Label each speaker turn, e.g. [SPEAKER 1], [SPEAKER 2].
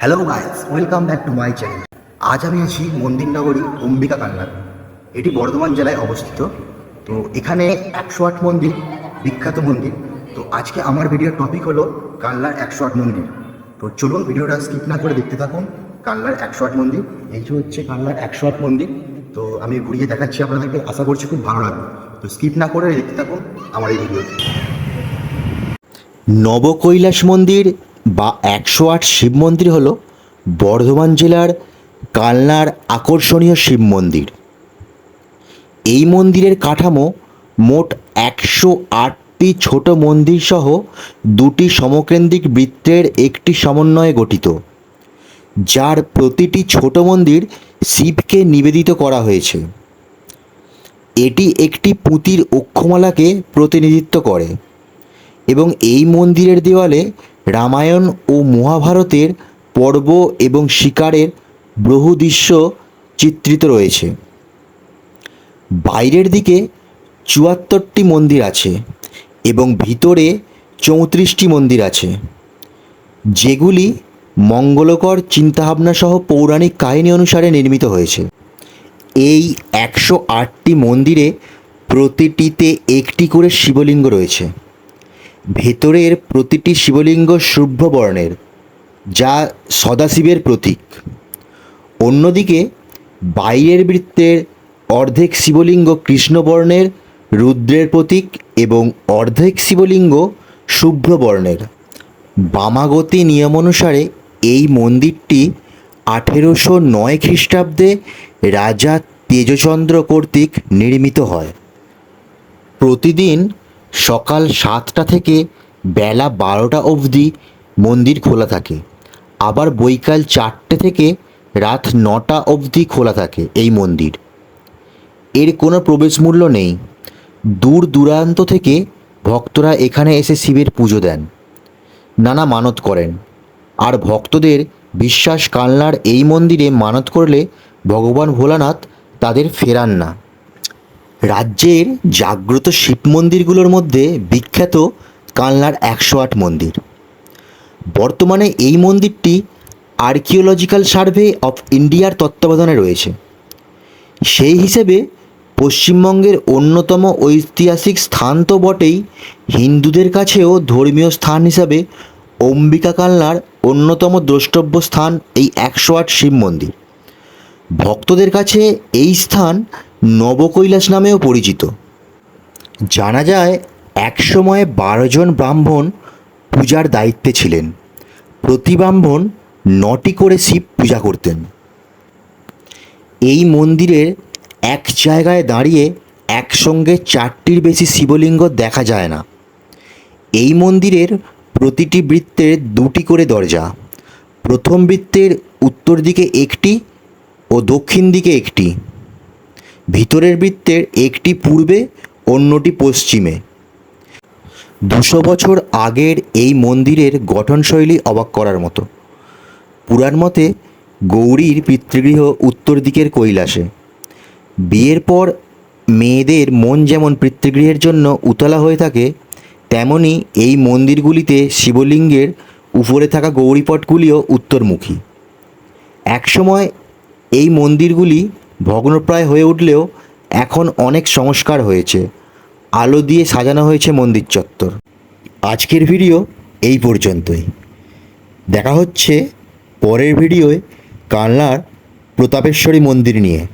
[SPEAKER 1] Hello guys welcome back to my channel আজ আমি আছি মন্দির নগরী অম্বিকা কান্নার। এটি বর্ধমান জেলায় অবস্থিত। তো এখানে একশো আট মন্দির, বিখ্যাত মন্দির। তো আজকে আমার ভিডিওর টপিক হলো কাল্লার একশো আট মন্দির। তো চলুন ভিডিওটা স্কিপ না করে দেখতে থাকুন। কাল্লার একশো আট মন্দির, এই যে হচ্ছে কাল্লার একশো আট মন্দির। তো আমি ঘুরিয়ে দেখাচ্ছি আপনাদেরকে, আশা করছি খুব ভালো লাগবে। তো স্কিপ না করে দেখতে থাকুন আমার এই ভিডিওতে
[SPEAKER 2] নবকৈলাস মন্দির বা একশো আট শিব মন্দির হল বর্ধমান জেলার কালনার আকর্ষণীয় শিব মন্দির। এই মন্দিরের কাঠামো মোট একশো আটটি ছোট মন্দির সহ দুটি সমকেন্দ্রিক বৃত্তের একটি সমন্বয়ে গঠিত। যার প্রতিটি ছোট মন্দির শিবকে নিবেদিত করা হয়েছে। এটি একটি পুঁতির অক্ষমালাকে প্রতিনিধিত্ব করে এবং এই মন্দিরের দেওয়ালে রামায়ণ ও মহাভারতের পর্ব এবং শিকারের বহু দৃশ্য চিত্রিত রয়েছে। বাইরের দিকে চুয়াত্তরটি মন্দির আছে এবং ভিতরে চৌত্রিশটি মন্দির আছে। যেগুলি মঙ্গলকর চিন্তাভাবনা সহ পৌরাণিক কাহিনী অনুসারে নির্মিত হয়েছে। এই একশো আটটি মন্দিরে প্রতিটিতে একটি করে শিবলিঙ্গ রয়েছে। ভেতরের প্রতিটি শিবলিঙ্গ শুভ্র বর্ণের, যা সদাশিবের প্রতীক। অন্যদিকে, বাইরের বৃত্তের অর্ধেক শিবলিঙ্গ কৃষ্ণবর্ণের রুদ্রের প্রতীক এবং অর্ধেক শিবলিঙ্গ শুভ্র বর্ণের। বামাগতি নিয়মানুসারে এই মন্দিরটি আঠেরোশো নয় খ্রিস্টাব্দে রাজা তেজচন্দ্র কর্তৃক নির্মিত হয়। প্রতিদিন সকাল সাতটা থেকে বেলা বারোটা অবধি মন্দির খোলা থাকে। আবার বৈকাল চারটে থেকে রাত নটা অবধি খোলা থাকে এই মন্দির। এর কোনো প্রবেশ মূল্য নেই। দূর দূরান্ত থেকে ভক্তরা এখানে এসে শিবের পুজো দেন। নানা মানত করেন। আর ভক্তদের বিশ্বাস কালনার এই মন্দিরে মানত করলে ভগবান ভোলানাথ তাদের ফেরান না। রাজ্যের জাগ্রত শিব মন্দিরগুলোর মধ্যে বিখ্যাত কালনার একশো আট মন্দির। বর্তমানে এই মন্দিরটি আর্কিওলজিক্যাল সার্ভে অফ ইন্ডিয়ার তত্ত্বাবধানে রয়েছে। সেই হিসেবে পশ্চিমবঙ্গের অন্যতম ঐতিহাসিক স্থান তো বটেই হিন্দুদের কাছেও ধর্মীয় স্থান হিসাবে অম্বিকা কালনার অন্যতম দ্রষ্টব্য স্থান এই একশো আট শিব মন্দির। ভক্তদের কাছে এই স্থান নবকৈলাস নামেও পরিচিত। জানা যায়, একসময় বারো জন ব্রাহ্মণ পূজার দায়িত্বে ছিলেন। প্রতি ব্রাহ্মণ নটি করে শিব পূজা করতেন। এই মন্দিরের এক জায়গায় দাঁড়িয়ে একসঙ্গে চারটির বেশি শিবলিঙ্গ দেখা যায় না। এই মন্দিরের প্রতিটি বৃত্তের দুটি করে দরজা। প্রথম বৃত্তের উত্তর দিকে একটি ও দক্ষিণ দিকে একটি। ভিতরের বৃত্তের একটি পূর্বে, অন্যটি পশ্চিমে। দুশো বছর আগের এই মন্দিরের গঠনশৈলী অবাক করার মতো। পুরাণ মতে, গৌরীর পিতৃগৃহ উত্তর দিকের কৈলাসে। বিয়ের পর মেয়েদের মন যেমন পিতৃগৃহের জন্য উতলা হয়ে থাকে, তেমনি এই মন্দিরগুলিতে শিবলিঙ্গের উপরে থাকা গৌরীপটগুলিও উত্তরমুখী। একসময় এই মন্দিরগুলি ভগ্নপ্রায় হয়ে উঠলেও এখন অনেক সংস্কার হয়েছে। আলো দিয়ে সাজানো হয়েছে মন্দির চত্বর। আজকের ভিডিও এই পর্যন্তই। দেখা হচ্ছে পরের ভিডিওয় কালনার প্রতাপেশ্বরী মন্দির নিয়ে।